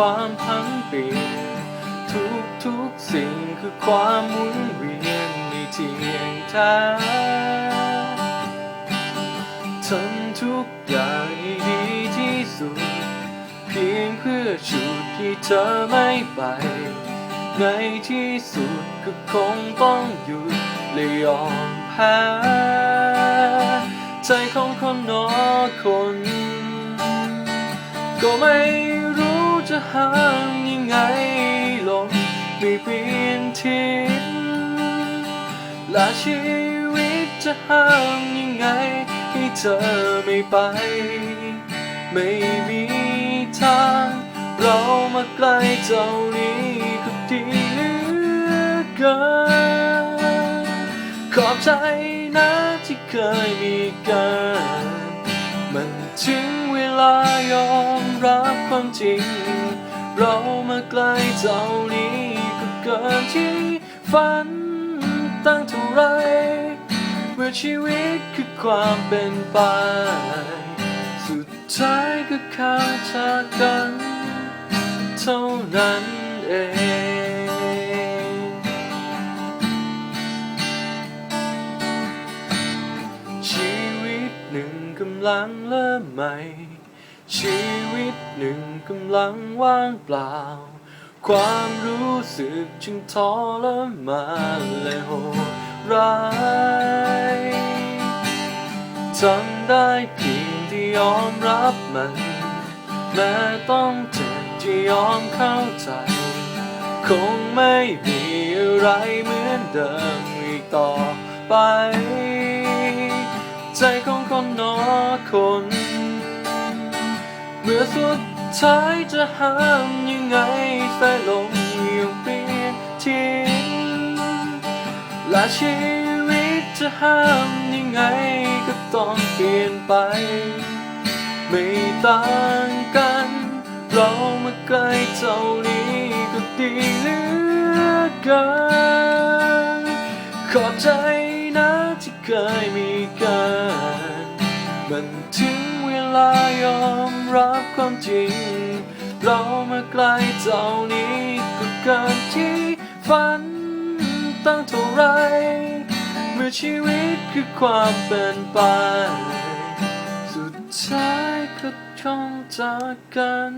เปลี่ยนทุกทุกสิ่งคือความหมุนเวียนในเทียงทางทำทุกอย่างให้ดีที่สุด เพียงเพื่อชุดที่เธอไม่ไปในที่สุดก็คงต้องหยุดและยอมแพ้ใจของคนนอคน ก็ไม่ จะห้ามยังไงลงไม่เปลี่ยนทิศและชีวิตจะห้ามยังไงให้เธอไม่ไป ไม่มีทางเรามาใกลเท่านี้ก็ดีเหลือเกินขอบใจนะที่เคยมีกันมันถึงเวลายอมรับความจริง เรามาใกลเท่านี้ก็เกินที่ฝันตั้งเท่าไรเมื่อชีวิตคือความเป็นไป สุดท้ายก็ขาดจากกันเท่านั้นเองชีวิตหนึ่งกำลังเริ่มใหม่ ชีวิตหนึ่งกำลังว่างเปล่า ความรู้สึกจึงทรมานและโหดร้ายทำได้เพียงที่ยอมรับมัน แม้ต้องเจ็บที่ยอมเข้าใจ คงไม่มีอะไรเหมือนเดิมอีกต่อไป ใจของคนนอคน มื่อสุดท้ายจะห้ามยังไงสายลมยังเปลี่ยนทิ้งและชีวิตจะห้ามยังไงก็ต้องเปลี่ยนไป ไม่ต่างกัน เรามาใกล้เท่านี้ก็ดีเหลือเกินขอบใจนะที่เคยมีกันมันถึงเวลา รับความจริง เรามาใกลเท่านี้ก็เกินที่ฝันตั้งเท่าไร เมื่อชีวิตคือความเป็นไป สุดท้ายก็ต้องจากกัน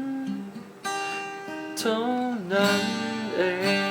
เท่านั้นเอง